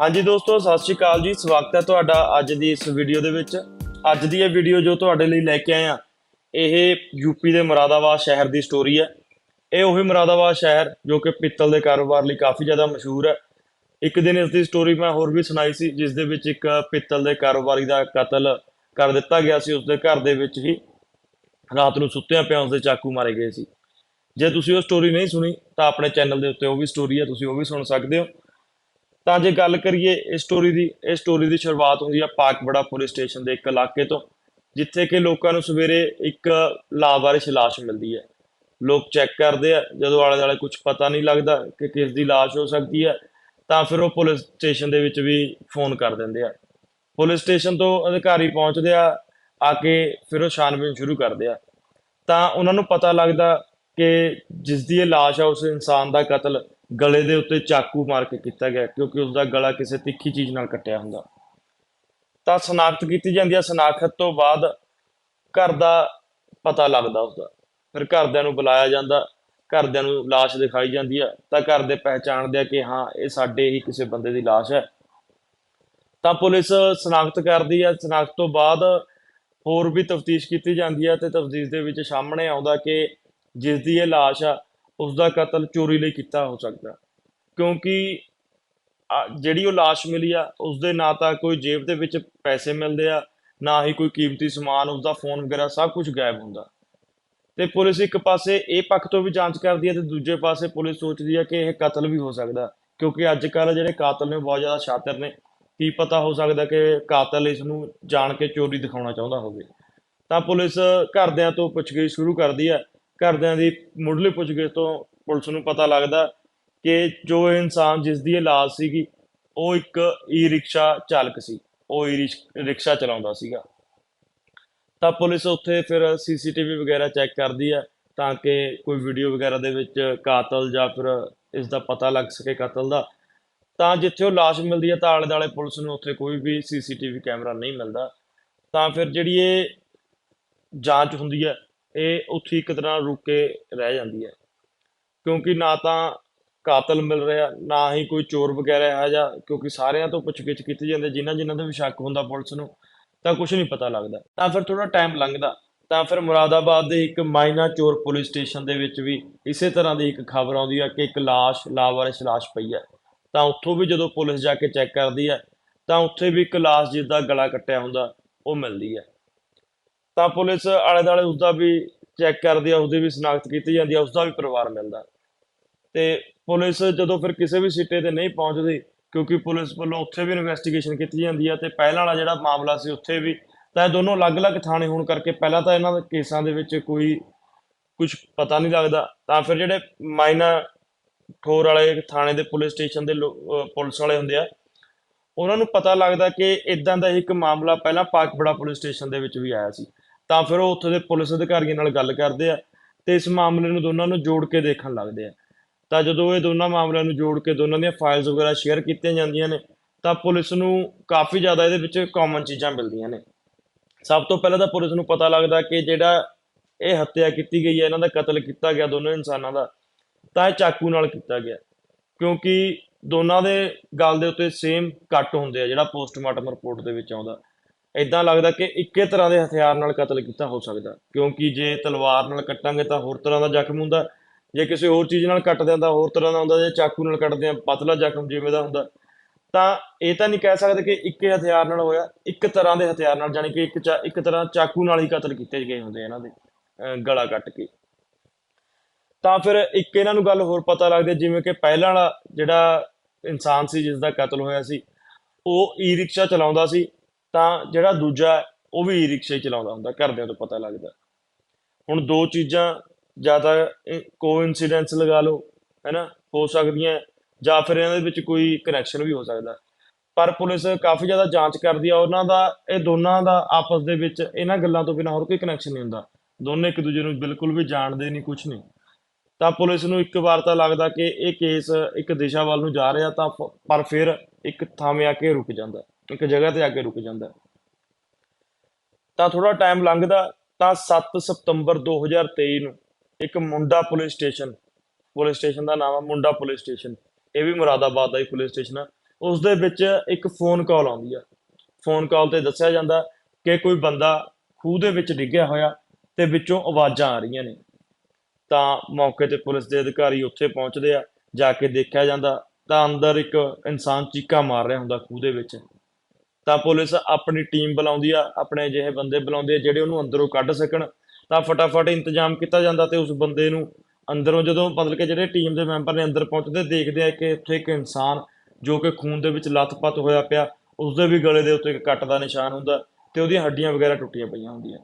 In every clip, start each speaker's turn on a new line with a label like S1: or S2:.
S1: ਹਾਂਜੀ ਦੋਸਤੋ, ਸਤਿ ਸ਼੍ਰੀ ਅਕਾਲ ਜੀ। ਸਵਾਗਤ ਹੈ ਤੁਹਾਡਾ ਅੱਜ ਦੀ ਇਸ ਵੀਡੀਓ ਦੇ ਵਿੱਚ। ਅੱਜ ਦੀ ਇਹ ਵੀਡੀਓ ਜੋ ਤੁਹਾਡੇ ਲਈ ਲੈ ਕੇ ਆਏ ਆ ਇਹ ਯੂਪੀ ਦੇ ਮੁਰਾਦਾਬਾਦ ਸ਼ਹਿਰ ਦੀ ਸਟੋਰੀ ਹੈ। ਇਹ ਉਹੀ ਮੁਰਾਦਾਬਾਦ ਸ਼ਹਿਰ ਜੋ ਕਿ ਪਿੱਤਲ ਦੇ ਕਾਰੋਬਾਰ ਲਈ ਕਾਫੀ ਜ਼ਿਆਦਾ ਮਸ਼ਹੂਰ ਹੈ। ਇੱਕ ਦਿਨ ਇਸ ਦੀ ਸਟੋਰੀ ਮੈਂ ਹੋਰ ਵੀ ਸੁਣਾਈ ਸੀ, ਜਿਸ ਦੇ ਵਿੱਚ ਇੱਕ ਪਿੱਤਲ ਦੇ ਕਾਰੋਬਾਰੀ ਦਾ ਕਤਲ ਕਰ ਦਿੱਤਾ ਗਿਆ ਸੀ। ਉਸਦੇ ਘਰ ਦੇ ਵਿੱਚ ਹੀ ਰਾਤ ਨੂੰ ਸੁੱਤਿਆਂ ਪਿਆਂ ਉਸਦੇ ਚਾਕੂ ਮਾਰੇ ਗਏ ਸੀ। ਜੇ ਤੁਸੀਂ ਉਹ ਸਟੋਰੀ ਨਹੀਂ ਸੁਣੀ, ਤਾਂ ਆਪਣੇ ਚੈਨਲ ਦੇ ਉੱਤੇ ਉਹ ਵੀ ਸਟੋਰੀ ਹੈ, ਤੁਸੀਂ ਉਹ ਵੀ ਸੁਣ ਸਕਦੇ ਹੋ। ਤਾਂ ਜੇ ਗੱਲ ਕਰੀਏ ਇਸ ਸਟੋਰੀ ਦੀ, ਇਸ ਸਟੋਰੀ ਦੀ ਸ਼ੁਰੂਆਤ ਹੁੰਦੀ ਹੈ ਪਾਕਬੜਾ ਪੁਲਿਸ ਸਟੇਸ਼ਨ ਦੇ ਇੱਕ ਇਲਾਕੇ ਤੋਂ, ਜਿੱਥੇ ਕਿ ਲੋਕਾਂ ਨੂੰ ਸਵੇਰੇ ਇੱਕ ਲਾਵਾਰਿਸ ਲਾਸ਼ ਮਿਲਦੀ ਹੈ। ਲੋਕ ਚੈੱਕ ਕਰਦੇ ਆ, ਜਦੋਂ ਆਲੇ ਦੁਆਲੇ ਕੁਝ ਪਤਾ ਨਹੀਂ ਲੱਗਦਾ ਕਿ ਕਿਸ ਦੀ ਲਾਸ਼ ਹੋ ਸਕਦੀ ਹੈ, ਤਾਂ ਫਿਰ ਉਹ ਪੁਲਿਸ ਸਟੇਸ਼ਨ ਦੇ ਵਿੱਚ ਵੀ ਫੋਨ ਕਰ ਦਿੰਦੇ ਆ। ਪੁਲਿਸ ਸਟੇਸ਼ਨ ਤੋਂ ਅਧਿਕਾਰੀ ਪਹੁੰਚਦੇ ਆ ਆ ਕੇ ਫਿਰ ਉਹ ਛਾਨਬੀਨ ਸ਼ੁਰੂ ਕਰਦੇ ਆ। ਤਾਂ ਉਹਨਾਂ ਨੂੰ ਪਤਾ ਲੱਗਦਾ ਕਿ ਜਿਸ ਦੀ ਇਹ ਲਾਸ਼ ਆ, ਉਸ ਇਨਸਾਨ ਦਾ ਕਤਲ ਗਲੇ ਦੇ ਉੱਤੇ ਚਾਕੂ ਮਾਰ ਕੇ ਕੀਤਾ ਗਿਆ ਕਿਉਂਕਿ ਉਸ ਦਾ ਗਲਾ ਕਿਸੇ ਤਿੱਖੀ ਚੀਜ਼ ਨਾਲ ਕੱਟਿਆ ਹੁੰਦਾ। ਤਾਂ ਸ਼ਨਾਖਤ ਕੀਤੀ ਜਾਂਦੀ ਹੈ ਸ਼ਨਾਖਤ ਤੋਂ ਬਾਅਦ ਘਰ ਦਾ ਪਤਾ ਲੱਗਦਾ ਉਸਦਾ। ਫਿਰ ਘਰਦਿਆਂ ਨੂੰ ਬੁਲਾਇਆ ਜਾਂਦਾ। ਘਰਦਿਆਂ ਨੂੰ ਲਾਸ਼ ਦਿਖਾਈ ਜਾਂਦੀ ਹੈ ਤਾਂ ਘਰ ਦੇ ਪਹਿਚਾਣਦੇ ਆ ਕਿ ਹਾਂ, ਇਹ ਸਾਡੇ ਹੀ ਕਿਸੇ ਬੰਦੇ ਦੀ ਲਾਸ਼ ਹੈ। ਤਾਂ ਪੁਲਿਸ ਸ਼ਨਾਖਤ ਕਰਦੀ ਹੈ ਸ਼ਨਾਖਤ ਤੋਂ ਬਾਅਦ ਹੋਰ ਵੀ ਤਫਤੀਸ਼ ਕੀਤੀ ਜਾਂਦੀ ਹੈ ਤੇ ਤਫਤੀਸ਼ ਦੇ ਵਿੱਚ ਸਾਹਮਣੇ ਆਉਂਦਾ ਕਿ ਜਿਸ ਦੀ ਇਹ ਲਾਸ਼ ਆ ਉਸ ਦਾ ਕਤਲ ਚੋਰੀ ਲਈ ਕੀਤਾ ਹੋ ਸਕਦਾ। ਕਿਉਂਕਿ ਜਿਹੜੀ ਉਹ ਲਾਸ਼ ਮਿਲੀ ਆ ਉਸ ਦੇ ਨਾ ਤਾਂ ਕੋਈ ਜੇਬ ਦੇ ਵਿੱਚ ਪੈਸੇ ਮਿਲਦੇ ਆ, ਨਾ ਹੀ ਕੋਈ ਕੀਮਤੀ ਸਮਾਨ ਉਸ ਦਾ ਫੋਨ ਵਗੈਰਾ ਸਭ ਕੁਝ ਗਾਇਬ ਹੁੰਦਾ। ਤੇ ਪੁਲਿਸ ਇੱਕ ਪਾਸੇ ਇਹ ਪੱਖ ਤੋਂ ਵੀ ਜਾਂਚ ਕਰਦੀ ਹੈ ਤੇ ਦੂਜੇ ਪਾਸੇ ਪੁਲਿਸ ਸੋਚਦੀ ਹੈ ਕਿ ਇਹ ਕਤਲ ਵੀ ਹੋ ਸਕਦਾ। ਕਿਉਂਕਿ ਅੱਜ ਕੱਲ੍ਹ ਜਿਹੜੇ ਕਾਤਲ ਨੇ ਬਹੁਤ ਜ਼ਿਆਦਾ ਸ਼ਾਤਰ ਨੇ। ਕੀ ਪਤਾ ਹੋ ਸਕਦਾ ਕਿ ਕਾਤਲ ਇਸ ਨੂੰ ਜਾਣ ਕੇ ਚੋਰੀ ਦਿਖਾਉਣਾ ਚਾਹੁੰਦਾ ਹੋਵੇ। ਤਾਂ ਪੁਲਿਸ ਘਰਦਿਆਂ ਤੋਂ ਪੁੱਛਗਿੱਛ ਸ਼ੁਰੂ ਕਰਦੀ ਹੈ ਘਰਦਿਆਂ ਦੀ ਮੁੱਢਲੀ ਪੁੱਛਗਿੱਛ ਤੋਂ ਪੁਲਿਸ ਨੂੰ ਪਤਾ ਲੱਗਦਾ ਕਿ ਜੋ ਇਨਸਾਨ ਜਿਸ ਦੀ ਇਹ ਲਾਸ਼ ਸੀਗੀ, ਉਹ ਇੱਕ ਈ ਰਿਕਸ਼ਾ ਚਾਲਕ ਸੀ। ਉਹ ਈ ਰਿਕਸ਼ਾ ਚਲਾਉਂਦਾ ਸੀਗਾ। ਤਾਂ ਪੁਲਿਸ ਉੱਥੇ ਫਿਰ ਸੀਸੀਟੀਵੀ ਵਗੈਰਾ ਚੈੱਕ ਕਰਦੀ ਹੈ ਤਾਂ ਕਿ ਕੋਈ ਵੀਡੀਓ ਵਗੈਰਾ ਦੇ ਵਿੱਚ ਕਾਤਲ ਜਾਂ ਫਿਰ ਇਸ ਦਾ ਪਤਾ ਲੱਗ ਸਕੇ ਕਤਲ ਦਾ। ਤਾਂ ਜਿੱਥੇ ਉਹ ਲਾਸ਼ ਮਿਲਦੀ ਹੈ ਤਾਂ ਆਲੇ ਦੁਆਲੇ ਪੁਲਿਸ ਨੂੰ ਉੱਥੇ ਕੋਈ ਵੀ ਸੀਸੀਟੀਵੀ ਕੈਮਰਾ ਨਹੀਂ ਮਿਲਦਾ। ਤਾਂ ਫਿਰ ਜਿਹੜੀ ਇਹ ਜਾਂਚ ਹੁੰਦੀ ਹੈ ਇਹ ਉੱਥੇ ਇੱਕ ਤਰ੍ਹਾਂ ਰੁਕ ਕੇ ਰਹਿ ਜਾਂਦੀ ਹੈ। ਕਿਉਂਕਿ ਨਾ ਤਾਂ ਕਾਤਲ ਮਿਲ ਰਿਹਾ ਨਾ ਹੀ ਕੋਈ ਚੋਰ ਵਗੈਰਾ ਹੈ ਜਾਂ ਕਿਉਂਕਿ ਸਾਰਿਆਂ ਤੋਂ ਪੁੱਛਗਿੱਛ ਕੀਤੀ ਜਾਂਦੀ ਹੈ, ਜਿਨ੍ਹਾਂ ਜਿਨ੍ਹਾਂ ਦਾ ਵੀ ਸ਼ੱਕ ਹੁੰਦਾ ਪੁਲਿਸ ਨੂੰ ਤਾਂ ਕੁਝ ਨਹੀਂ ਪਤਾ ਲੱਗਦਾ। ਤਾਂ ਫਿਰ ਥੋੜਾ ਟਾਈਮ ਲੰਘਦਾ। ਤਾਂ ਫਿਰ ਮੁਰਾਦਾਬਾਦ ਦੇ ਇੱਕ ਮਾਈਨਾ ਚੋਰ ਪੁਲਿਸ ਸਟੇਸ਼ਨ ਦੇ ਵਿੱਚ ਵੀ ਇਸੇ ਤਰ੍ਹਾਂ ਦੀ ਇੱਕ ਖਬਰ ਆਉਂਦੀ ਹੈ ਕਿ ਇੱਕ ਲਾਸ਼ ਲਾਵਾਰਿਸ ਲਾਸ਼ ਪਈ ਹੈ। ਤਾਂ ਉੱਥੋਂ ਵੀ ਜਦੋਂ ਪੁਲਿਸ ਜਾ ਕੇ ਚੈੱਕ ਕਰਦੀ ਹੈ ਤਾਂ ਉੱਥੇ ਵੀ ਇੱਕ ਲਾਸ਼ ਜਿਸਦਾ ਗਲਾ ਕੱਟਿਆ ਹੁੰਦਾ ਉਹ ਮਿਲਦੀ ਹੈ। ਤਾਂ ਪੁਲਿਸ ਆਲੇ ਦੁਆਲੇ ਉਸਦਾ ਵੀ ਚੈੱਕ ਕਰਦੀ ਹੈ ਉਸਦੀ ਵੀ ਸ਼ਨਾਖਤ ਕੀਤੀ ਜਾਂਦੀ ਹੈ ਉਸਦਾ ਵੀ ਪਰਿਵਾਰ ਮਿਲਦਾ। ਤੇ ਪੁਲਿਸ ਜਦੋਂ ਫਿਰ ਕਿਸੇ ਵੀ ਸਿੱਟੇ ਤੇ ਨਹੀਂ ਪਹੁੰਚਦੀ, ਕਿਉਂਕਿ ਪੁਲਿਸ ਵੱਲੋਂ ਉੱਥੇ ਵੀ ਇਨਵੈਸਟੀਗੇਸ਼ਨ ਕੀਤੀ ਜਾਂਦੀ ਹੈ ਤੇ ਪਹਿਲਾਂ ਵਾਲਾ ਜਿਹੜਾ ਮਾਮਲਾ ਸੀ ਉੱਥੇ ਵੀ, ਤਾਂ ਇਹ ਦੋਨੋਂ ਅਲੱਗ-ਅਲੱਗ ਥਾਣੇ ਹੋਣ ਕਰਕੇ ਪਹਿਲਾਂ ਤਾਂ ਇਹਨਾਂ ਦੇ ਕੇਸਾਂ ਦੇ ਵਿੱਚ ਕੋਈ ਕੁਝ ਪਤਾ ਨਹੀਂ ਲੱਗਦਾ। ਤਾਂ ਫਿਰ ਜਿਹੜੇ ਮਾਈਨਾ ਠੋਰ ਵਾਲੇ ਥਾਣੇ ਦੇ ਪੁਲਿਸ ਸਟੇਸ਼ਨ ਦੇ ਲੋ- ਪੁਲਿਸ ਵਾਲੇ ਹੁੰਦੇ ਆ, ਉਹਨਾਂ ਨੂੰ ਪਤਾ ਲੱਗਦਾ ਕਿ ਇਦਾਂ ਦਾ ਇੱਕ ਮਾਮਲਾ ਪਹਿਲਾਂ ਪਾਕਪੜਾ ਪੁਲਿਸ ਸਟੇਸ਼ਨ ਦੇ ਵਿੱਚ ਵੀ ਆਇਆ ਸੀ। ਤਾਂ ਫਿਰ ਉਹ ਉੱਥੇ ਦੇ ਪੁਲਿਸ ਅਧਿਕਾਰੀਆਂ ਨਾਲ ਗੱਲ ਕਰਦੇ ਆ ਤੇ ਇਸ ਮਾਮਲੇ ਨੂੰ ਦੋਨਾਂ ਨੂੰ ਜੋੜ ਕੇ ਦੇਖਣ ਲੱਗਦੇ ਆ। ਤਾਂ ਜਦੋਂ ਇਹ ਦੋਨਾਂ ਮਾਮਲਿਆਂ ਨੂੰ ਜੋੜ ਕੇ ਦੋਨਾਂ ਦੀਆਂ ਫਾਈਲਸ ਵਗੈਰਾ ਸ਼ੇਅਰ ਕੀਤੀਆਂ ਜਾਂਦੀਆਂ ਨੇ, ਤਾਂ ਪੁਲਿਸ ਨੂੰ ਕਾਫੀ ਜ਼ਿਆਦਾ ਇਹਦੇ ਵਿੱਚ ਕਾਮਨ ਚੀਜ਼ਾਂ ਮਿਲਦੀਆਂ ਨੇ। ਸਭ ਤੋਂ ਪਹਿਲਾਂ ਤਾਂ ਪੁਲਿਸ ਨੂੰ ਪਤਾ ਲੱਗਦਾ ਕਿ ਜਿਹੜਾ ਇਹ ਹੱਤਿਆ ਕੀਤੀ ਗਈ ਹੈ, ਇਹਨਾਂ ਦਾ ਕਤਲ ਕੀਤਾ ਗਿਆ ਦੋਨੋਂ ਇਨਸਾਨਾਂ ਦਾ, ਤਾਂ ਇਹ ਚਾਕੂ ਨਾਲ ਕੀਤਾ ਗਿਆ। ਕਿਉਂਕਿ ਦੋਨਾਂ ਦੇ ਗਲ ਦੇ ਉੱਤੇ ਸੇਮ ਕੱਟ ਹੁੰਦੇ ਆ ਜਿਹੜਾ ਪੋਸਟਮਾਰਟਮ ਰਿਪੋਰਟ ਦੇ ਵਿੱਚ ਆਉਂਦਾ। ਇਦਾਂ ਲੱਗਦਾ ਕਿ ਇੱਕੇ ਤਰ੍ਹਾਂ ਦੇ ਹਥਿਆਰ ਨਾਲ ਕਤਲ ਕੀਤਾ ਹੋ ਸਕਦਾ। ਕਿਉਂਕਿ ਜੇ ਤਲਵਾਰ ਨਾਲ ਕੱਟਾਂਗੇ ਤਾਂ ਹੋਰ ਤਰ੍ਹਾਂ ਦਾ ਜ਼ਖਮ ਹੁੰਦਾ। ਜੇ ਕਿਸੇ ਹੋਰ ਚੀਜ਼ ਨਾਲ ਕੱਟਦੇ ਆ ਤਾਂ ਹੋਰ ਤਰ੍ਹਾਂ ਦਾ ਹੁੰਦਾ। ਜੇ ਚਾਕੂ ਨਾਲ ਕੱਟਦੇ ਆ ਪਤਲਾ ਜ਼ਖਮ ਜਿਵੇਂ ਦਾ ਹੁੰਦਾ। ਤਾਂ ਇਹ ਤਾਂ ਨਹੀਂ ਕਹਿ ਸਕਦੇ ਕਿ ਇੱਕੇ ਹਥਿਆਰ ਨਾਲ ਹੋਇਆ। ਇੱਕ ਤਰ੍ਹਾਂ ਦੇ ਹਥਿਆਰ ਨਾਲ ਜਾਨੀ ਕਿ ਇੱਕ ਚਾ- ਇੱਕ ਤਰ੍ਹਾਂ ਚਾਕੂ ਨਾਲ ਹੀ ਕਤਲ ਕੀਤੇ ਗਏ ਹੁੰਦੇ ਇਹਨਾਂ ਦੇ ਗਲਾ ਕੱਟ ਕੇ। ਤਾਂ ਫਿਰ ਇੱਕ ਇਹਨਾਂ ਨੂੰ ਗੱਲ ਹੋਰ ਪਤਾ ਲੱਗਦੀ ਜਿਵੇਂ ਕਿ ਪਹਿਲਾਂ ਵਾਲਾ ਜਿਹੜਾ ਇਨਸਾਨ ਸੀ, ਜਿਸ ਦਾ ਕਤਲ ਹੋਇਆ ਸੀ, ਉਹ ਈ ਰਿਕਸ਼ਾ ਚਲਾਉਂਦਾ ਸੀ। ਤਾਂ ਜਿਹੜਾ ਦੂਜਾ ਉਹ ਵੀ ਈ ਰਿਕਸ਼ਾ ਹੀ ਚਲਾਉਂਦਾ ਹੁੰਦਾ, ਘਰਦਿਆਂ ਤੋਂ ਪਤਾ ਲੱਗਦਾ ਹੁਣ ਦੋ ਚੀਜ਼ਾਂ ਜਾਂ ਤਾਂ ਕੋਇਨਸੀਡੈਂਸ ਲਗਾ ਲਓ, ਹੈਨਾ, ਹੋ ਸਕਦੀਆਂ ਜਾਂ ਫਿਰ ਇਹਨਾਂ ਦੇ ਵਿੱਚ ਕੋਈ ਕਨੈਕਸ਼ਨ ਵੀ ਹੋ ਸਕਦਾ ਪਰ ਪੁਲਿਸ ਕਾਫੀ ਜ਼ਿਆਦਾ ਜਾਂਚ ਕਰਦੀ ਆ, ਉਹਨਾਂ ਦਾ, ਇਹ ਦੋਨਾਂ ਦਾ ਆਪਸ ਦੇ ਵਿੱਚ ਇਹਨਾਂ ਗੱਲਾਂ ਤੋਂ ਬਿਨਾਂ ਹੋਰ ਕੋਈ ਕਨੈਕਸ਼ਨ ਨਹੀਂ ਹੁੰਦਾ। ਦੋਨੇ ਇੱਕ ਦੂਜੇ ਨੂੰ ਬਿਲਕੁਲ ਵੀ ਜਾਣਦੇ ਨਹੀਂ ਕੁਝ ਨਹੀਂ। ਤਾਂ ਪੁਲਿਸ ਨੂੰ ਇੱਕ ਵਾਰ ਤਾਂ ਲੱਗਦਾ ਕਿ ਇਹ ਕੇਸ ਇੱਕ ਦਿਸ਼ਾ ਵੱਲ ਨੂੰ ਜਾ ਰਿਹਾ, ਤਾਂ ਫ- ਪਰ ਫਿਰ ਇੱਕ ਥਾਵੇਂ ਆ ਕੇ ਰੁਕ ਜਾਂਦਾ ਇੱਕ ਜਗ੍ਹਾ ਤੇ ਆ ਕੇ ਰੁਕ ਜਾਂਦਾ ਤਾਂ ਥੋੜਾ ਟਾਈਮ ਲੰਘਦਾ, ਤਾਂ 7 ਸਤੰਬਰ 2023 ਨੂੰ ਇੱਕ ਮੁੰਡਾ ਪੁਲਿਸ ਸਟੇਸ਼ਨ ਪੁਲਿਸ ਸਟੇਸ਼ਨ ਦਾ ਨਾਮ ਆ, ਮੁੰਡਾ ਪੁਲਿਸ ਸਟੇਸ਼ਨ ਇਹ ਵੀ ਮੁਰਾਦਾਬਾਦ ਦਾ ਹੀ ਪੁਲਿਸ ਸਟੇਸ਼ਨ ਆ। ਉਸ ਦੇ ਵਿੱਚ ਇੱਕ ਫੋਨ ਕਾਲ ਆਉਂਦੀ ਆ। ਫੋਨ ਕਾਲ ਤੇ ਦੱਸਿਆ ਜਾਂਦਾ ਕਿ ਕੋਈ ਬੰਦਾ ਖੂਹ ਦੇ ਵਿੱਚ ਡਿੱਗਿਆ ਹੋਇਆ ਤੇ ਵਿੱਚੋਂ ਆਵਾਜ਼ਾਂ ਆ ਰਹੀਆਂ ਨੇ। ਤਾਂ ਮੌਕੇ ਤੇ ਪੁਲਿਸ ਦੇ ਅਧਿਕਾਰੀ ਉੱਥੇ ਪਹੁੰਚਦੇ ਆ, ਜਾ ਕੇ ਦੇਖਿਆ ਜਾਂਦਾ ਤਾਂ ਅੰਦਰ ਇੱਕ ਇਨਸਾਨ ਚੀਕਾ ਮਾਰ ਰਿਹਾ ਹੁੰਦਾ ਖੂਹ ਦੇ ਵਿੱਚ। ਤਾਂ ਪੁਲਿਸ ਆਪਣੀ ਟੀਮ ਬੁਲਾਉਂਦੀ ਆ, ਆਪਣੇ ਜਿਹੇ ਬੰਦੇ ਬੁਲਾਉਂਦੇ ਆ ਜਿਹੜੇ ਉਹਨੂੰ ਅੰਦਰੋਂ ਕੱਢ ਸਕਣ। ਤਾਂ ਫਟਾਫਟ ਇੰਤਜ਼ਾਮ ਕੀਤਾ ਜਾਂਦਾ ਤੇ ਉਸ ਬੰਦੇ ਨੂੰ ਅੰਦਰੋਂ ਜਦੋਂ ਮਤਲਬ ਕਿ ਜਿਹੜੇ ਟੀਮ ਦੇ ਮੈਂਬਰ ਨੇ ਅੰਦਰ ਪਹੁੰਚਦੇ ਦੇਖਦੇ ਆ ਕਿ ਉੱਥੇ ਇੱਕ ਇਨਸਾਨ ਜੋ ਕਿ ਖੂਨ ਦੇ ਵਿੱਚ ਲੱਥਪੱਥ ਹੋਇਆ ਪਿਆ ਉਸ ਦੇ ਵੀ ਗਲੇ ਦੇ ਉੱਤੇ ਇੱਕ ਕੱਟ ਦਾ ਨਿਸ਼ਾਨ ਹੁੰਦਾ ਤੇ ਉਹਦੀਆਂ ਹੱਡੀਆਂ ਵਗੈਰਾ ਟੁੱਟੀਆਂ ਪਈਆਂ ਹੁੰਦੀਆਂ।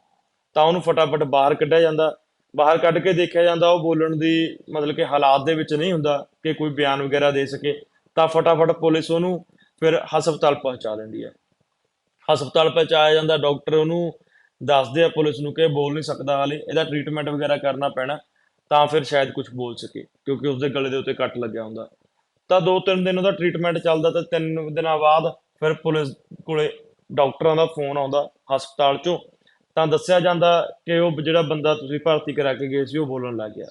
S1: ਤਾਂ ਉਹਨੂੰ ਫਟਾਫਟ ਬਾਹਰ ਕੱਢਿਆ ਜਾਂਦਾ। ਬਾਹਰ ਕੱਢ ਕੇ ਦੇਖਿਆ ਜਾਂਦਾ, ਉਹ ਬੋਲਣ ਦੀ ਮਤਲਬ ਕਿ ਹਾਲਾਤ ਦੇ ਵਿੱਚ ਨਹੀਂ ਹੁੰਦਾ ਕਿ ਕੋਈ ਬਿਆਨ ਵਗੈਰਾ ਦੇ ਸਕੇ। ਤਾਂ ਫਟਾਫਟ ਪੁਲਿਸ ਉਹਨੂੰ ਫਿਰ ਹਸਪਤਾਲ ਪਹੁੰਚਾ ਦਿੰਦੀ ਹੈ ਹਸਪਤਾਲ ਪਹੁੰਚਾਇਆ ਜਾਂਦਾ, ਡਾਕਟਰ ਉਹਨੂੰ ਦੱਸਦੇ ਆ ਪੁਲਿਸ ਨੂੰ ਕਿ ਇਹ ਬੋਲ ਨਹੀਂ ਸਕਦਾ ਹਾਲੇ, ਇਹਦਾ ਟ੍ਰੀਟਮੈਂਟ ਵਗੈਰਾ ਕਰਨਾ ਪੈਣਾ, ਤਾਂ ਫਿਰ ਸ਼ਾਇਦ ਕੁਝ ਬੋਲ ਸਕੇ, ਕਿਉਂਕਿ ਉਸਦੇ ਗਲੇ ਦੇ ਉੱਤੇ ਕੱਟ ਲੱਗਿਆ ਹੁੰਦਾ। ਤਾਂ ਦੋ ਤਿੰਨ ਦਿਨ ਉਹਦਾ ਟ੍ਰੀਟਮੈਂਟ ਚੱਲਦਾ ਤੇ ਤਿੰਨ ਦਿਨਾਂ ਬਾਅਦ ਫਿਰ ਪੁਲਿਸ ਕੋਲੇ ਡਾਕਟਰਾਂ ਦਾ ਫੋਨ ਆਉਂਦਾ ਹਸਪਤਾਲ ਚੋਂ, ਤਾਂ ਦੱਸਿਆ ਜਾਂਦਾ ਕਿ ਉਹ ਜਿਹੜਾ ਬੰਦਾ ਤੁਸੀਂ ਭਰਤੀ ਕਰਾ ਕੇ ਗਏ ਸੀ, ਉਹ ਬੋਲਣ ਲੱਗ ਗਿਆ।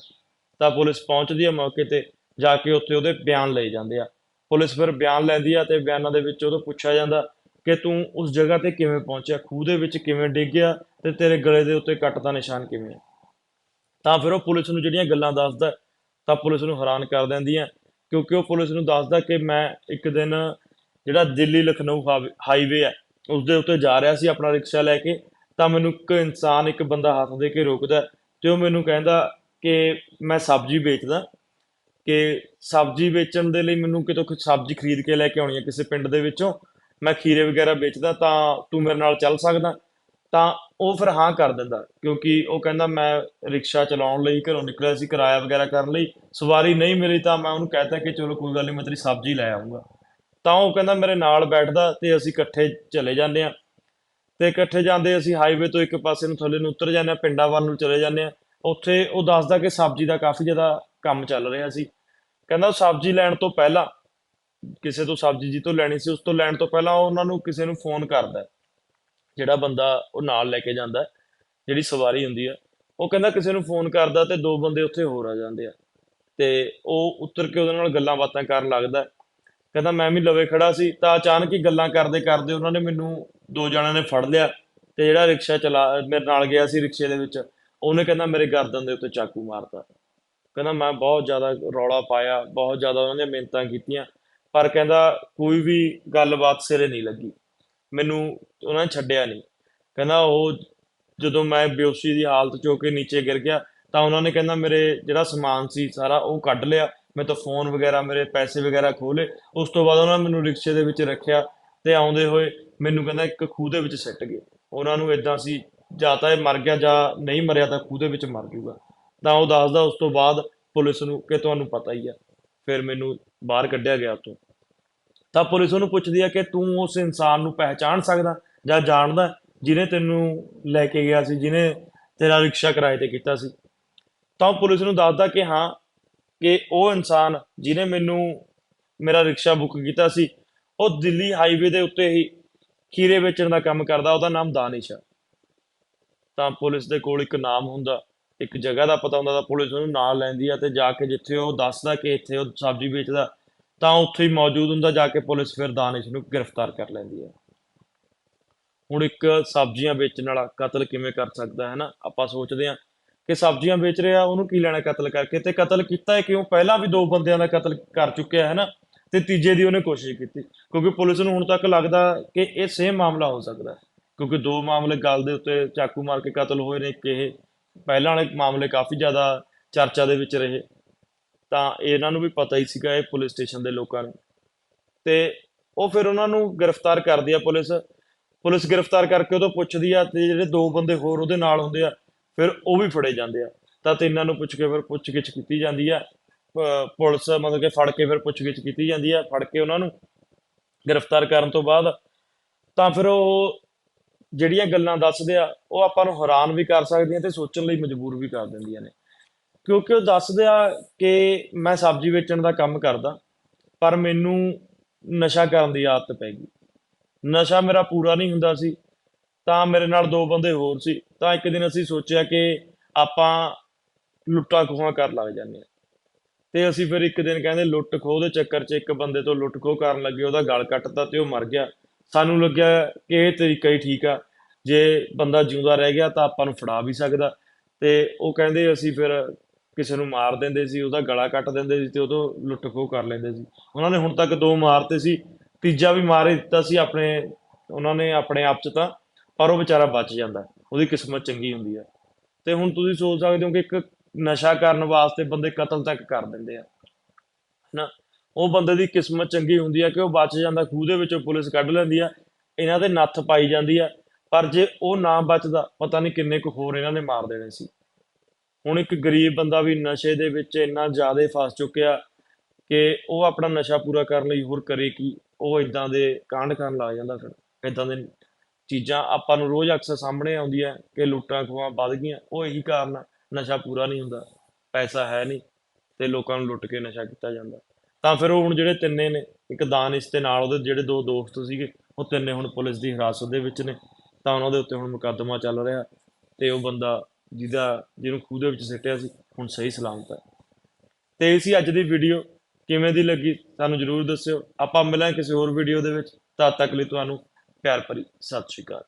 S1: ਤਾਂ ਪੁਲਿਸ ਪਹੁੰਚਦੀ ਹੈ ਮੌਕੇ ਤੇ, ਜਾ ਕੇ ਉੱਥੇ ਉਹਦੇ ਬਿਆਨ ਲਏ ਜਾਂਦੇ ਆ। ਪੁਲਿਸ ਫਿਰ ਬਿਆਨ ਲੈਂਦੀ ਆ ਤੇ ਬਿਆਨਾਂ ਦੇ ਵਿੱਚ ਉਹਤੋਂ ਪੁੱਛਿਆ ਜਾਂਦਾ ਕਿ ਤੂੰ ਉਸ ਜਗ੍ਹਾ ਤੇ ਕਿਵੇਂ ਪਹੁੰਚਿਆ, ਖੂਹ ਦੇ ਵਿੱਚ ਕਿਵੇਂ ਡਿੱਗ ਗਿਆ ਤੇ ਤੇਰੇ ਗਲੇ ਦੇ ਉੱਤੇ ਕੱਟ ਦਾ ਨਿਸ਼ਾਨ ਕਿਵੇਂ ਹੈ ਤਾਂ ਫਿਰ ਉਹ ਪੁਲਿਸ ਨੂੰ ਜਿਹੜੀਆਂ ਗੱਲਾਂ ਦੱਸਦਾ, ਤਾਂ ਪੁਲਿਸ ਨੂੰ ਹੈਰਾਨ ਕਰ ਦਿੰਦੀਆਂ, ਕਿਉਂਕਿ ਉਹ ਪੁਲਿਸ ਨੂੰ ਦੱਸਦਾ ਕਿ ਮੈਂ ਇੱਕ ਦਿਨ ਜਿਹੜਾ ਦਿੱਲੀ ਲਖਨਊ ਹਾਈਵੇ ਹੈ ਉਸ ਦੇ ਉੱਤੇ ਜਾ ਰਿਹਾ ਸੀ ਆਪਣਾ ਰਿਕਸ਼ਾ ਲੈ ਕੇ, ਤਾਂ ਮੈਨੂੰ ਇੱਕ ਇਨਸਾਨ ਇੱਕ ਬੰਦਾ ਹੱਥ ਦੇ ਕੇ ਰੋਕਦਾ ਤੇ ਉਹ ਮੈਨੂੰ ਕਹਿੰਦਾ ਕਿ ਮੈਂ ਸਬਜ਼ੀ ਵੇਚਦਾ, ਕਿ ਸਬਜ਼ੀ ਵੇਚਣ ਦੇ ਲਈ ਮੈਨੂੰ ਕਿਤੋਂ ਕੁਝ ਸਬਜ਼ੀ ਖਰੀਦ ਕੇ ਲੈ ਕੇ ਆਉਣੀ ਹੈ ਕਿਸੇ ਪਿੰਡ ਦੇ ਵਿੱਚੋਂ ਮੈਂ ਖੀਰੇ ਵਗੈਰਾ ਵੇਚਦਾ ਤਾਂ ਤੂੰ ਮੇਰੇ ਨਾਲ ਚੱਲ ਸਕਦਾ। ਤਾਂ ਉਹ ਫਿਰ ਹਾਂ ਕਰ ਦਿੰਦਾ, ਕਿਉਂਕਿ ਉਹ ਕਹਿੰਦਾ ਮੈਂ ਰਿਕਸ਼ਾ ਚਲਾਉਣ ਲਈ, ਘਰੋਂ ਨਿਕਲਿਆ ਸੀ, ਕਿਰਾਇਆ ਵਗੈਰਾ ਕਰਨ ਲਈ। ਸਵਾਰੀ ਨਹੀਂ ਮਿਲੀ ਤਾਂ ਮੈਂ ਉਹਨੂੰ ਕਹਿਤਾ ਕਿ ਚਲੋ ਕੋਈ ਗੱਲ ਨਹੀਂ, ਮੈਂ ਤੇਰੀ ਸਬਜ਼ੀ ਲੈ ਆਉਂਗਾ ਤਾਂ ਉਹ ਕਹਿੰਦਾ ਮੇਰੇ ਨਾਲ ਬੈਠਦਾ ਤੇ ਅਸੀਂ ਇਕੱਠੇ ਚਲੇ ਜਾਂਦੇ ਆ ਤੇ ਇਕੱਠੇ ਜਾਂਦੇ ਅਸੀਂ ਹਾਈਵੇ ਤੋਂ ਇੱਕ ਪਾਸੇ ਨੂੰ ਥੱਲੇ ਨੂੰ ਉਤਰ ਜਾਂਦੇ ਆ ਪਿੰਡਾਂ ਵੱਲ ਨੂੰ ਚਲੇ ਜਾਂਦੇ ਆ ਉੱਥੇ ਉਹ ਦੱਸਦਾ ਕਿ ਸਬਜ਼ੀ ਦਾ ਕਾਫੀ ਜ਼ਿਆਦਾ ਕੰਮ ਚੱਲ ਰਿਹਾ ਸੀ। ਕਹਿੰਦਾ ਉਹ ਸਬਜ਼ੀ ਲੈਣ ਤੋਂ ਪਹਿਲਾਂ ਕਿਸੇ ਤੋਂ ਸਬਜ਼ੀ ਜੀ ਤੋਂ ਲੈਣੀ ਸੀ, ਉਸ ਤੋਂ ਲੈਣ ਤੋਂ ਪਹਿਲਾਂ ਉਹ ਉਹਨਾਂ ਨੂੰ ਕਿਸੇ ਨੂੰ ਫੋਨ ਕਰਦਾ ਜਿਹੜਾ ਬੰਦਾ ਉਹ ਨਾਲ ਲੈ ਕੇ ਜਾਂਦਾ ਜਿਹੜੀ ਸਵਾਰੀ ਹੁੰਦੀ ਹੈ। ਉਹ ਕਹਿੰਦਾ ਕਿਸੇ ਨੂੰ ਫੋਨ ਕਰਦਾ ਤੇ ਦੋ ਬੰਦੇ ਉੱਥੇ ਹੋਰ ਆ ਜਾਂਦੇ ਆ। ਤੇ ਉਹ ਉੱਤਰ ਕੇ ਉਹਦੇ ਨਾਲ ਗੱਲਾਂ ਬਾਤਾਂ ਕਰਨ ਲੱਗਦਾ ਕਹਿੰਦਾ, ਮੈਂ ਵੀ ਲਵੇ ਖੜਾ ਸੀ, ਤਾਂ ਅਚਾਨਕ ਹੀ ਗੱਲਾਂ ਕਰਦੇ ਕਰਦੇ ਉਹਨਾਂ ਨੇ ਮੈਨੂੰ ਦੋ ਜਣਿਆਂ ਨੇ ਫੜ ਲਿਆ ਤੇ ਜਿਹੜਾ ਰਿਕਸ਼ਾ ਚਲਾ, ਮੇਰੇ ਨਾਲ ਗਿਆ ਸੀ ਰਿਕਸ਼ੇ ਦੇ ਵਿੱਚ, ਉਹਨੇ ਕਹਿੰਦਾ ਮੇਰੇ ਗਰਦਨ ਦੇ ਉੱਤੇ ਚਾਕੂ ਮਾਰਤਾ। ਕਹਿੰਦਾ, ਮੈਂ ਬਹੁਤ ਜ਼ਿਆਦਾ ਰੌਲਾ ਪਾਇਆ, ਬਹੁਤ ਜ਼ਿਆਦਾ ਉਹਨਾਂ ਦੀਆਂ ਮਿਹਨਤਾਂ ਕੀਤੀਆਂ ਪਰ ਕਹਿੰਦਾ ਕੋਈ ਵੀ ਗੱਲਬਾਤ ਸਿਰੇ ਨਹੀਂ ਲੱਗੀ। ਮੈਨੂੰ ਉਹਨਾਂ ਨੇ ਛੱਡਿਆ ਨਹੀਂ। ਕਹਿੰਦਾ ਉਹ ਜਦੋਂ ਮੈਂ ਬੇਹੋਸ਼ੀ ਦੀ ਹਾਲਤ ਚ ਹੋ ਕੇ ਨੀਚੇ ਗਿਰ ਗਿਆ, ਤਾਂ ਉਹਨਾਂ ਨੇ ਕਹਿੰਦਾ ਮੇਰੇ ਜਿਹੜਾ ਸਮਾਨ ਸੀ ਸਾਰਾ ਉਹ ਕੱਢ ਲਿਆ। ਮੈਂ ਤਾਂ ਫੋਨ ਵਗੈਰਾ, ਮੇਰੇ ਪੈਸੇ ਵਗੈਰਾ ਖੋਲੇ ਉਸ ਤੋਂ ਬਾਅਦ ਉਹਨਾਂ ਨੇ ਮੈਨੂੰ ਰਿਕਸ਼ੇ ਦੇ ਵਿੱਚ ਰੱਖਿਆ ਤੇ ਆਉਂਦੇ ਹੋਏ ਮੈਨੂੰ ਕਹਿੰਦਾ ਇੱਕ ਖੂਹ ਦੇ ਵਿੱਚ ਸਿੱਟ ਗਏ। ਉਹਨਾਂ ਨੂੰ ਇਦਾਂ ਸੀ, ਜਾਂ ਤਾਂ ਇਹ ਮਰ ਗਿਆ ਜਾਂ ਨਹੀਂ ਮਰਿਆ ਤਾਂ ਖੂਹ ਦੇ ਵਿੱਚ ਮਰ ਜੂਗਾ। ਤਾਂ ਉਹ ਦੱਸਦਾ ਉਸ ਤੋਂ ਬਾਅਦ ਪੁਲਿਸ ਨੂੰ ਕਿ ਤੁਹਾਨੂੰ ਪਤਾ ਹੀ ਆ। ਫਿਰ ਮੈਨੂੰ ਬਾਹਰ ਕੱਢਿਆ ਗਿਆ ਉੱਥੋਂ। ਤਾਂ ਪੁਲਿਸ ਉਹਨੂੰ ਪੁੱਛਦੀ ਆ ਕਿ ਤੂੰ ਉਸ ਇਨਸਾਨ ਨੂੰ ਪਹਿਚਾਣ ਸਕਦਾ ਜਾਂ ਜਾਣਦਾ ਜਿਹਨੇ ਤੈਨੂੰ ਲੈ ਕੇ ਗਿਆ ਸੀ, ਜਿਹਨੇ ਤੇਰਾ ਰਿਕਸ਼ਾ ਕਿਰਾਏ ਤੇ ਕੀਤਾ ਸੀ। ਤਾਂ ਉਹ ਪੁਲਿਸ ਨੂੰ ਦੱਸਦਾ ਕਿ ਹਾਂ, ਕਿ ਉਹ ਇਨਸਾਨ ਜਿਹਨੇ ਮੈਨੂੰ ਮੇਰਾ ਰਿਕਸ਼ਾ ਬੁੱਕ ਕੀਤਾ ਸੀ, ਉਹ ਦਿੱਲੀ ਹਾਈਵੇ ਦੇ ਉੱਤੇ ਹੀ ਖੀਰੇ ਵੇਚਣ ਦਾ ਕੰਮ ਕਰਦਾ, ਉਹਦਾ ਨਾਮ ਦਾਨਿਸ਼ ਆ। ਤਾਂ ਪੁਲਿਸ ਦੇ ਕੋਲ ਇੱਕ ਨਾਮ ਹੁੰਦਾ, ਇੱਕ ਜਗ੍ਹਾ ਦਾ ਪਤਾ ਹੁੰਦਾ, ਤਾਂ ਪੁਲਿਸ ਉਹਨੂੰ ਨਾਲ ਲੈਂਦੀ ਆ ਤੇ ਜਾ ਕੇ ਜਿੱਥੇ ਉਹ ਦੱਸਦਾ ਕਿ ਇੱਥੇ ਉਹ ਸਬਜ਼ੀ ਵੇਚਦਾ ਤਾਂ ਉੱਥੇ ਹੀ ਮੌਜੂਦ ਹੁੰਦਾ, ਜਾ ਕੇ ਪੁਲਿਸ ਫਿਰ ਦਾਨਿਸ਼ ਨੂੰ ਗ੍ਰਿਫਤਾਰ ਕਰ ਲੈਂਦੀ ਹੈ। ਹੁਣ ਇੱਕ ਸਬਜ਼ੀਆਂ ਵੇਚਣ ਵਾਲਾ ਕਤਲ ਕਿਵੇਂ ਕਰ ਸਕਦਾ ਹੈ ਨਾ? ਆਪਾਂ ਸੋਚਦੇ ਹਾਂ ਕਿ ਸਬਜ਼ੀਆਂ ਵੇਚ ਰਿਹਾ, ਉਹਨੂੰ ਕੀ ਲੈਣਾ ਕਤਲ ਕਰਕੇ? ਤੇ ਕਤਲ ਕੀਤਾ ਹੈ ਕਿਉਂ? ਪਹਿਲਾਂ ਵੀ ਦੋ ਬੰਦਿਆਂ ਦਾ ਕਤਲ ਕਰ ਚੁੱਕਿਆ ਹੈ ਨਾ, ਤੇ ਤੀਜੇ ਦੀ ਉਹਨੇ ਕੋਸ਼ਿਸ਼ ਕੀਤੀ। ਕਿਉਂਕਿ ਪੁਲਿਸ ਨੂੰ ਹੁਣ ਤੱਕ ਲੱਗਦਾ ਕਿ ਇਹ ਸੇਮ ਮਾਮਲਾ ਹੋ ਸਕਦਾ ਹੈ। ਕਿਉਂਕਿ ਦੋ ਮਾਮਲੇ ਗੱਲ ਦੇ ਉੱਤੇ ਚਾਕੂ ਮਾਰ ਕੇ ਕਤਲ ਹੋਏ ਨੇ ਕਿ ਇਹ ਪਹਿਲਾਂ ਵਾਲੇ ਮਾਮਲੇ ਕਾਫੀ ਜ਼ਿਆਦਾ ਚਰਚਾ ਦੇ ਵਿੱਚ ਰਹੇ। ਤਾਂ ਇਹਨਾਂ ਨੂੰ ਵੀ ਪਤਾ ਹੀ ਸੀਗਾ ਇਹ ਪੁਲਿਸ ਸਟੇਸ਼ਨ ਦੇ ਲੋਕਾਂ ਨੂੰ। ਤੇ ਉਹ ਫਿਰ ਉਹਨਾਂ ਨੂੰ ਗ੍ਰਿਫਤਾਰ ਕਰਦੀ ਆ ਪੁਲਿਸ। ਪੁਲਿਸ ਗ੍ਰਿਫਤਾਰ ਕਰਕੇ ਉਹ ਤੋਂ ਪੁੱਛਦੀ ਆ ਤੇ ਜਿਹੜੇ ਦੋ ਬੰਦੇ ਹੋਰ ਉਹਦੇ ਨਾਲ ਹੁੰਦੇ ਆ, ਫਿਰ ਉਹ ਵੀ ਫੜੇ ਜਾਂਦੇ ਆ। ਤਾਂ ਤਿੰਨਾਂ ਨੂੰ ਪੁੱਛ ਕੇ ਫਿਰ ਪੁੱਛਗਿੱਛ ਕੀਤੀ ਜਾਂਦੀ ਆ। ਪੁਲਿਸ ਮਤਲਬ ਕਿ ਫੜ ਕੇ ਫਿਰ ਪੁੱਛਗਿੱਛ ਕੀਤੀ ਜਾਂਦੀ ਆ, ਫੜ ਕੇ ਉਹਨਾਂ ਨੂੰ ਗ੍ਰਿਫਤਾਰ ਕਰਨ ਤੋਂ ਬਾਅਦ। ਤਾਂ ਫਿਰ ਉਹ ਜਿਹੜੀਆਂ ਗੱਲਾਂ ਦੱਸਦੇ ਆ, ਉਹ ਆਪਾਂ ਨੂੰ ਹੈਰਾਨ ਵੀ ਕਰ ਸਕਦੀਆਂ ਤੇ ਸੋਚਣ ਲਈ ਮਜਬੂਰ ਵੀ ਕਰ ਦਿੰਦੀਆਂ ਨੇ। ਕਿਉਂਕਿ ਉਹ ਦੱਸਦੇ ਆ ਕਿ ਮੈਂ ਸਬਜ਼ੀ ਵੇਚਣ ਦਾ ਕੰਮ ਕਰਦਾ, ਪਰ ਮੈਨੂੰ ਨਸ਼ਾ ਕਰਨ ਦੀ ਆਦਤ ਪੈ ਗਈ। ਨਸ਼ਾ ਮੇਰਾ ਪੂਰਾ ਨਹੀਂ ਹੁੰਦਾ ਸੀ, ਤਾਂ ਮੇਰੇ ਨਾਲ ਦੋ ਬੰਦੇ ਹੋਰ ਸੀ। ਤਾਂ ਇੱਕ ਦਿਨ ਅਸੀਂ ਸੋਚਿਆ ਕਿ ਆਪਾਂ ਲੁੱਟਾਂ ਖੋਹਾਂ ਕਰ ਲੱਗ ਜਾਂਦੇ ਆ ਤੇ ਅਸੀਂ ਫਿਰ ਇੱਕ ਦਿਨ ਕਹਿੰਦੇ, ਲੁੱਟ ਖੋਹ ਦੇ ਚੱਕਰ 'ਚ ਇੱਕ ਬੰਦੇ ਤੋਂ ਲੁੱਟ ਖੋਹ ਕਰਨ ਲੱਗੇ, ਉਹਦਾ ਗਲ ਕੱਟਤਾ ਤੇ ਉਹ ਮਰ ਗਿਆ। ਸਾਨੂੰ ਲੱਗਿਆ ਕਿ ਇਹ ਤਰੀਕਾ ਹੀ ਠੀਕ ਆ। ਜੇ ਬੰਦਾ ਜਿਉਂਦਾ ਰਹਿ ਗਿਆ ਤਾਂ ਆਪਾਂ ਨੂੰ ਫੜਾ ਵੀ ਸਕਦਾ। ਤੇ ਉਹ ਕਹਿੰਦੇ ਅਸੀਂ ਫਿਰ ਕਿਸੇ ਨੂੰ ਮਾਰ ਦਿੰਦੇ ਸੀ, ਉਹਦਾ ਗਲਾ ਕੱਟ ਦਿੰਦੇ ਸੀ ਤੇ ਉਦੋਂ ਲੁੱਟ ਖੋਹ ਕਰ ਲੈਂਦੇ ਸੀ। ਉਹਨਾਂ ਨੇ ਹੁਣ ਤੱਕ ਦੋ ਮਾਰਤੇ ਸੀ, ਤੀਜਾ ਵੀ ਮਾਰ ਦਿੱਤਾ ਸੀ ਆਪਣੇ, ਉਹਨਾਂ ਨੇ ਆਪਣੇ ਆਪ 'ਚ ਤਾਂ, ਪਰ ਉਹ ਵਿਚਾਰਾ ਬਚ ਜਾਂਦਾ, ਉਹਦੀ ਕਿਸਮਤ ਚੰਗੀ ਹੁੰਦੀ ਹੈ ਤੇ ਹੁਣ ਤੁਸੀਂ ਸੋਚ ਸਕਦੇ ਹੋ ਕਿ ਇੱਕ ਨਸ਼ਾ ਕਰਨ ਵਾਸਤੇ ਬੰਦੇ ਕਤਲ ਤੱਕ ਕਰ ਦਿੰਦੇ ਆ। ਹਨਾ? ਉਹ ਬੰਦੇ ਦੀ ਕਿਸਮਤ ਚੰਗੀ ਹੁੰਦੀ ਆ ਕਿ ਉਹ ਬਚ ਜਾਂਦਾ, ਖੂਹ ਦੇ ਵਿੱਚੋਂ ਪੁਲਿਸ ਕੱਢ ਲੈਂਦੀ ਆ, ਇਹਨਾਂ ਦੇ ਨੱਥ ਪਾਈ ਜਾਂਦੀ ਆ, ਪਰ ਜੇ ਉਹ ਨਾ ਬਚਦਾ, ਪਤਾ ਨਹੀਂ ਕਿੰਨੇ ਕੁ ਹੋਰ ਇਹਨਾਂ ਨੇ ਮਾਰ ਦੇਣੇ ਸੀ। ਹੁਣ ਇੱਕ ਗਰੀਬ ਬੰਦਾ ਵੀ ਨਸ਼ੇ ਦੇ ਵਿੱਚ ਇੰਨਾ ਜ਼ਿਆਦਾ ਫਸ ਚੁੱਕਿਆ ਕਿ ਉਹ ਆਪਣਾ ਨਸ਼ਾ ਪੂਰਾ ਕਰਨ ਲਈ ਹੋਰ ਕਰੇ ਕੀ, ਉਹ ਇਦਾਂ ਦੇ ਕਾਂਡ ਕਰਨ ਲੱਗ ਜਾਂਦਾ ਫਿਰ ਇਦਾਂ ਦੇ ਚੀਜ਼ਾਂ ਆਪਾਂ ਨੂੰ ਰੋਜ਼ ਅਕਸਰ ਸਾਹਮਣੇ ਆਉਂਦੀਆਂ ਕਿ ਲੁੱਟਾਂ ਖੋਹਾਂ ਵੱਧ ਗਈਆਂ, ਉਹ ਇਹੀ ਕਾਰਨ ਆ, ਨਸ਼ਾ ਪੂਰਾ ਨਹੀਂ ਹੁੰਦਾ, ਪੈਸਾ ਹੈ ਨਹੀਂ ਤੇ ਲੋਕਾਂ ਨੂੰ ਲੁੱਟ ਕੇ ਨਸ਼ਾ ਕੀਤਾ ਜਾਂਦਾ। ਤਾਂ ਫਿਰ ਉਹ ਹੁਣ ਜਿਹੜੇ ਤਿੰਨੇ ਨੇ, ਇੱਕ ਦਾਨਿਸ਼ ਤੇ ਨਾਲ, ਉਹਦੇ ਜਿਹੜੇ ਦੋ ਦੋਸਤ ਸੀਗੇ, ਉਹ ਤਿੰਨੇ ਹੁਣ ਪੁਲਿਸ ਦੀ ਹਿਰਾਸਤ ਦੇ ਵਿੱਚ ਨੇ, ਤਾਂ ਉਹਨਾਂ ਦੇ ਉੱਤੇ ਹੁਣ ਮੁਕੱਦਮਾ ਚੱਲ ਰਿਹਾ ਤੇ ਉਹ ਬੰਦਾ ਜਿਹਦਾ, ਜਿਹਨੂੰ ਖੂਹ ਦੇ ਵਿੱਚ ਸਿੱਟਿਆ ਸੀ, ਹੁਣ ਸਹੀ ਸਲਾਮਤ ਹੈ। ਤੇ ਇਹ ਸੀ ਅੱਜ ਦੀ ਵੀਡੀਓ ਕਿਵੇਂ ਦੀ ਲੱਗੀ, ਸਾਨੂੰ ਜਰੂਰ ਦੱਸਿਓ। ਆਪਾਂ ਮਿਲਾਂਗੇ ਕਿਸੇ ਹੋਰ ਵੀਡੀਓ ਦੇ ਵਿੱਚ। ਤਦ ਤੱਕ ਲਈ ਤੁਹਾਨੂੰ ਪਿਆਰ ਭਰੀ ਸਤਿ ਸ਼੍ਰੀ ਅਕਾਲ।